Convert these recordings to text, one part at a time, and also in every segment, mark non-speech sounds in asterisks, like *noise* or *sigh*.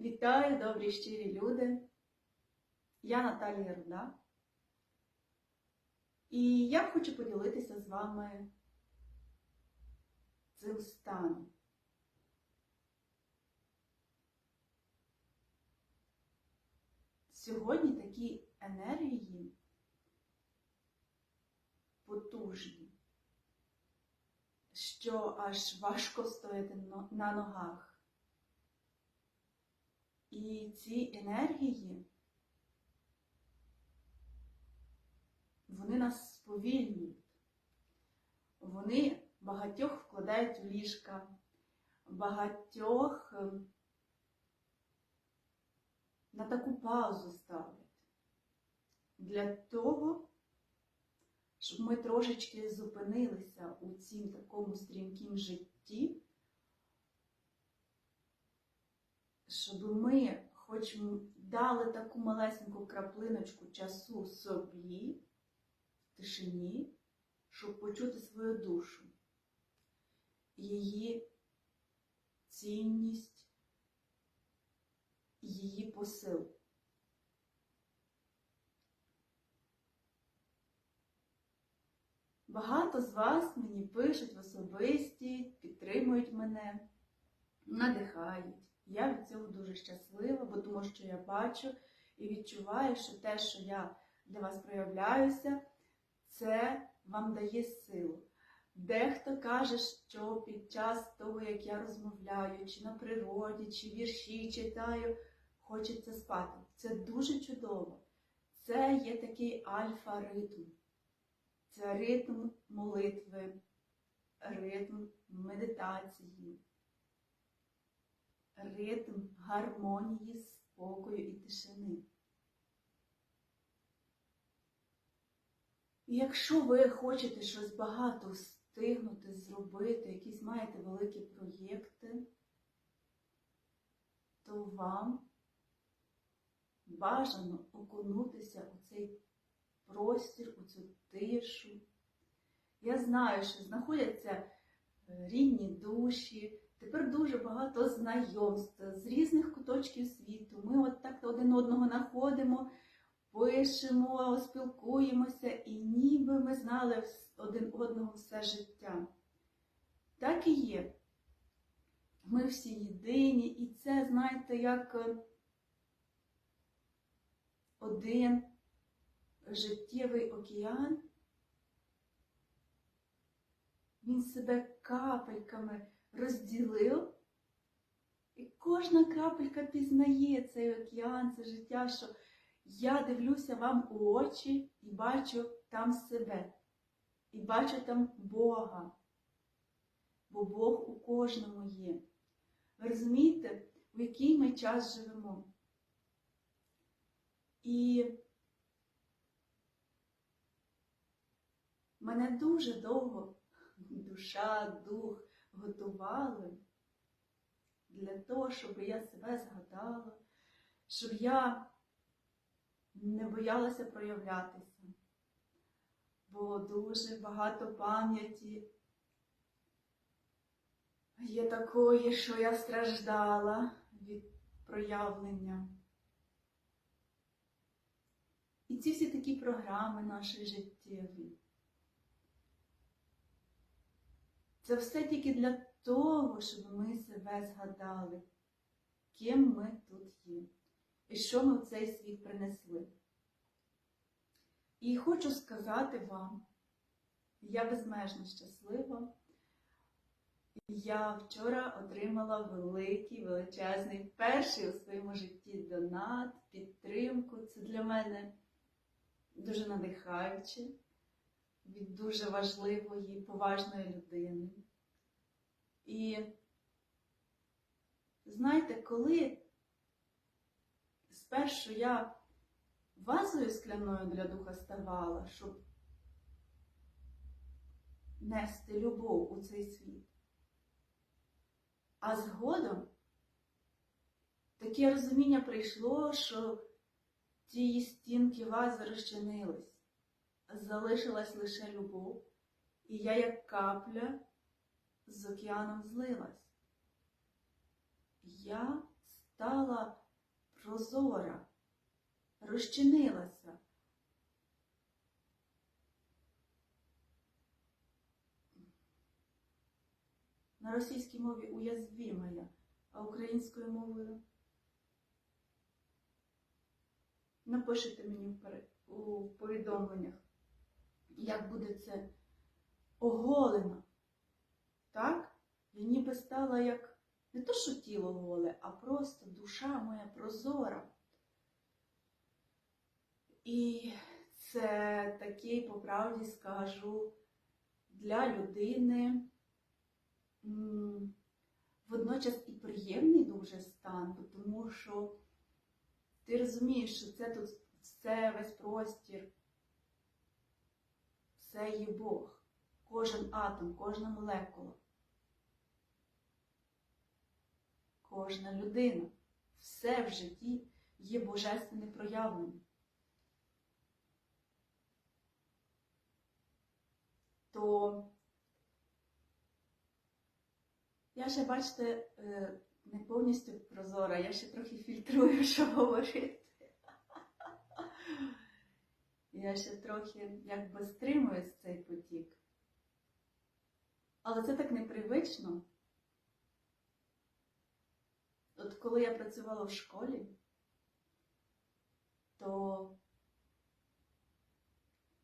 Вітаю, добрі щирі люди. Я Наталія Руда. І я хочу поділитися з вами цим станом. Сьогодні такі енергії потужні, що аж важко стояти на ногах. І ці енергії, вони нас сповільнюють. Вони багатьох вкладають в ліжка, багатьох ем, на таку паузу ставлять. Для того, щоб ми трошечки зупинилися у цім такому стрімкім житті, щоб ми хоч дали таку малесеньку краплиночку часу собі в тишині, щоб почути свою душу, її цінність, її посил. Багато з вас мені пишуть в особисті, підтримують мене, надихають. Я від цього дуже щаслива, бо тому що я бачу і відчуваю, що те, що я для вас проявляюся, це вам дає силу. Дехто каже, що під час того, як я розмовляю, чи на природі, чи вірші читаю, хочеться спати. Це дуже чудово. Це є такий альфа-ритм. Це ритм молитви, ритм медитації, ритм гармонії, спокою і тишини. І якщо ви хочете щось багато встигнути зробити, якісь маєте великі проєкти, то вам бажано окунутися у цей простір, у цю тишу. Я знаю, що знаходяться е, рідні душі, тепер дуже багато знайомств з різних куточків світу. Ми от так один одного знаходимо, пишемо, спілкуємося, і ніби ми знали один одного все життя. Так і є. Ми всі єдині, і це, знаєте, як е, один життєвий океан, він себе капельками розділив, і кожна крапелька пізнає цей океан, це життя, що я дивлюся вам у очі і бачу там себе, і бачу там Бога, бо Бог у кожному є. Ви розумієте, в який ми час живемо? І Мене дуже довго душа, дух готували для того, щоб я себе згадала, щоб я не боялася проявлятися. Бо дуже багато пам'яті є такої, що я страждала від проявлення. І ці всі такі програми наші життєві. Це все тільки для того, щоб ми себе згадали, ким ми тут є і що ми в цей світ принесли. І хочу сказати вам, я безмежно щаслива. Я вчора отримала великий, величезний, перший у своєму житті донат, підтримку. Це для мене дуже надихаюче від дуже важливої, поважної людини. І знаєте, коли спершу я вазою скляною для духа ставала, щоб нести любов у цей світ, а згодом таке розуміння прийшло, що ті стінки вази розчинились залишилась лише любов, і я, як капля, з океаном злилась. Я стала прозора, розчинилася. На російській мові уязвімая, а українською мовою напишите мені у повідомленнях, як буде це оголено. Так? Я ніби стала як не то, що тіло голе, а просто душа моя прозора. І це такий, по правді скажу, для людини водночас і приємний дуже стан, тому що ти розумієш, що це тут все весь простір, все є Бог, кожен атом, кожна молекула, кожна людина, все в житті є божественне проявлення. То я ще, бачите, е, не повністю прозора, я ще трохи фільтрую, що *laughs* говорити. Я ще трохи якби стримуюсь цей потік. Але це так непривично. От коли я працювала в школі, то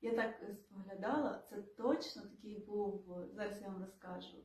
я так споглядала, це точно такий був, зараз я вам розкажу,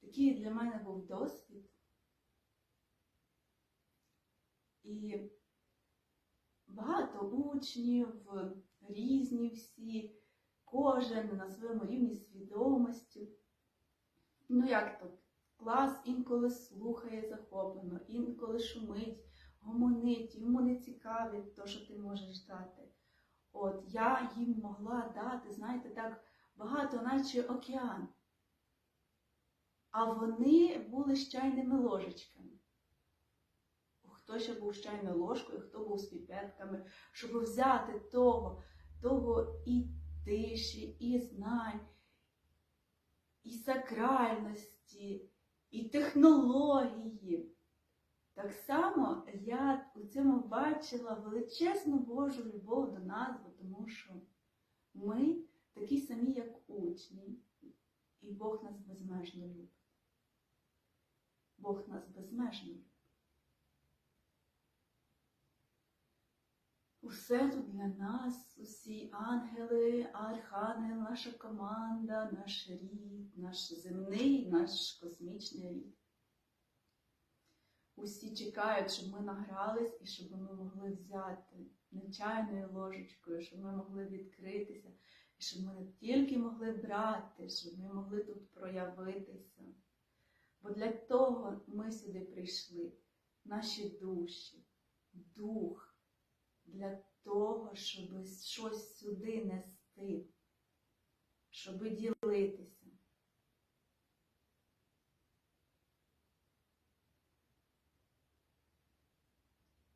такий для мене був досвід. І багато учнів, різні всі, кожен на своєму рівні свідомості. Ну як то, клас інколи слухає захоплено, інколи шумить, гомонить, йому не цікавить то, що ти можеш дати. От я їм могла дати, знаєте, так багато, наче океан. А вони були з чайними ложечками. Хто ще був з чайною ложкою, хто був з піпетками, щоб взяти того, того і тиші, і знань, і сакральності, і технології. Так само я у цьому бачила величезну Божу любов до нас, тому що ми такі самі, як учні, і Бог нас безмежно любить. Бог нас безмежно любить. Усе тут для нас, усі ангели, архангел, наша команда, наш рід, наш земний, наш космічний рід. Усі чекають, щоб ми награлись і щоб ми могли взяти нечайною ложечкою, щоб ми могли відкритися, і щоб ми не тільки могли брати, щоб ми могли тут проявитися. Бо для того ми сюди прийшли, наші душі, дух для того, щоб щось сюди нести, щоб ділитися.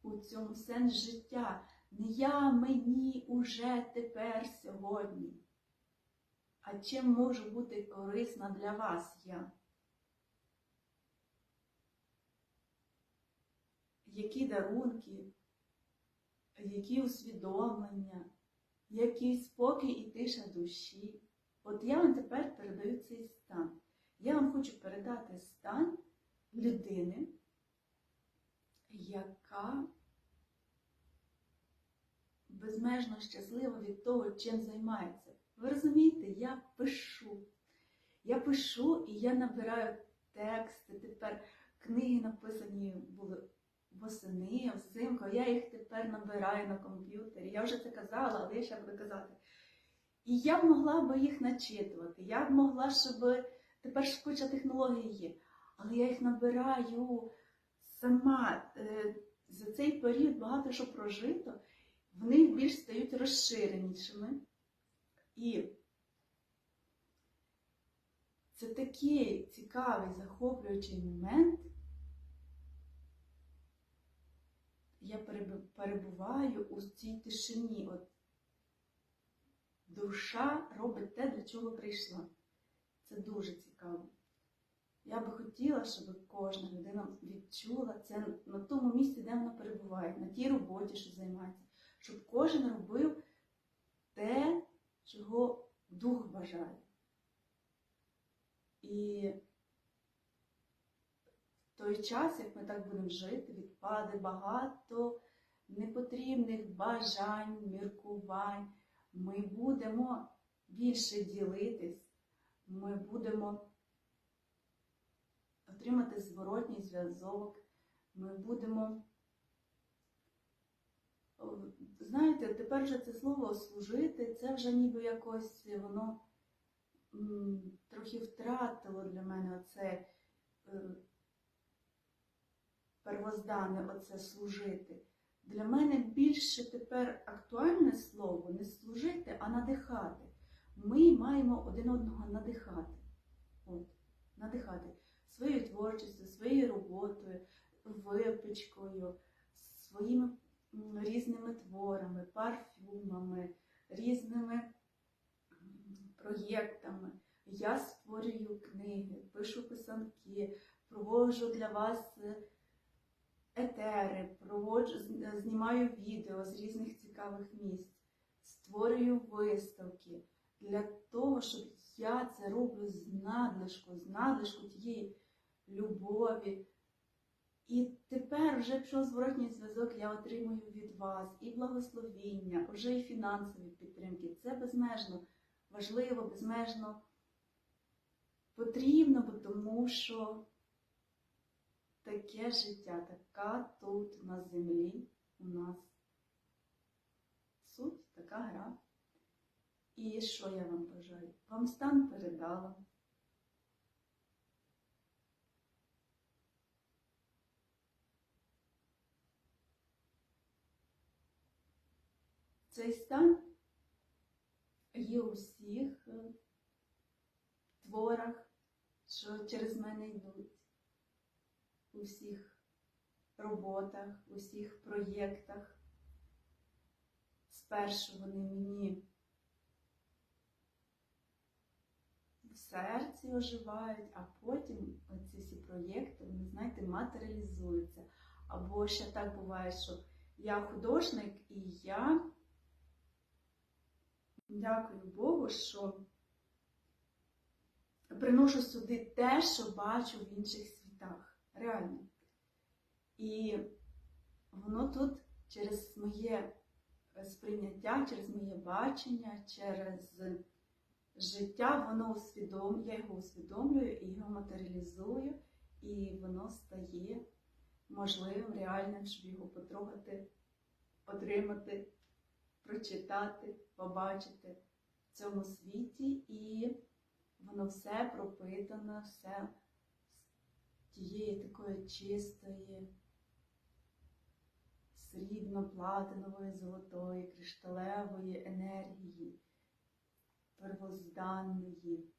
У цьому сенс життя. Не я мені уже тепер сьогодні. А чим можу бути корисна для вас я? Які дарунки? Які усвідомлення, який спокій і тиша душі. От я вам тепер передаю цей стан. Я вам хочу передати стан людини, яка безмежно щаслива від того, чим займається. Ви розумієте, я пишу. Я пишу і я набираю тексти. Тепер книги написані були восени, взимку, я їх тепер набираю на комп'ютері. Я вже це казала, але я ще буду казати. І я б могла би їх начитувати. Я б могла, щоб тепер ж куча технологій є. Але я їх набираю сама. Е, За цей період багато що прожито, вони більш стають розширенішими. І це такий цікавий, захоплюючий момент. Я перебуваю у цій тишині. От Душа робить те, для чого прийшла. Це дуже цікаво. Я би хотіла, щоб кожна людина відчула це на тому місці, де вона перебуває, на тій роботі, що займається, щоб кожен робив те, чого дух бажає. І той час, як ми так будемо жити, відпаде багато непотрібних бажань, міркувань. Ми будемо більше ділитись, ми будемо отримати зворотній зв'язок, ми будемо. Знаєте, тепер вже це слово служити, це вже ніби якось воно трохи втратило для мене оце е, первоздане, оце служити. Для мене більше тепер актуальне слово не служити, а надихати. Ми маємо один одного надихати. От, надихати своєю творчістю, своєю роботою, випічкою, своїми різними творами, парфюмами, різними проєктами. Я створюю книги, пишу писанки, проводжу для вас е, етери, проводжу, знімаю відео з різних цікавих місць, створюю виставки для того, щоб я це роблю з надлишку, з надлишку тієї любові. І тепер вже пішов зворотній зв'язок, я отримую від вас і благословіння, вже і фінансові підтримки. Це безмежно важливо, безмежно потрібно, тому що таке життя, така тут на землі у нас суть, така гра. І що я вам бажаю? Вам стан передала. Цей стан є у всіх е, творах, що через мене йдуть, у всіх роботах, у всіх проєктах. Спершу вони мені в серці оживають, а потім ці всі проєкти, вони, знаєте, матеріалізуються. Або ще так буває, що я художник і я дякую Богу, що приношу сюди те, що бачу в інших світах. Реально. І воно тут через моє сприйняття, через моє бачення, через життя, воно усвідом, я його усвідомлюю і його матеріалізую, і воно стає можливим, реальним, щоб його потрогати, отримати, прочитати, побачити в цьому світі, і воно все пропитано, все тієї такої чистої, срібно-платинової, золотої, кришталевої енергії, первозданної,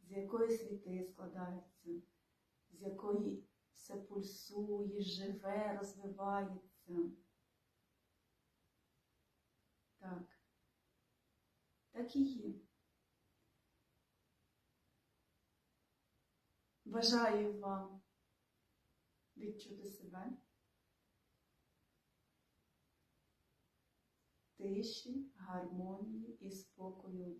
з якої світи складаються, з якої все пульсує, живе, розвивається. Так. Так і є. Бажаю вам відчути себе тиші, гармонії і спокою.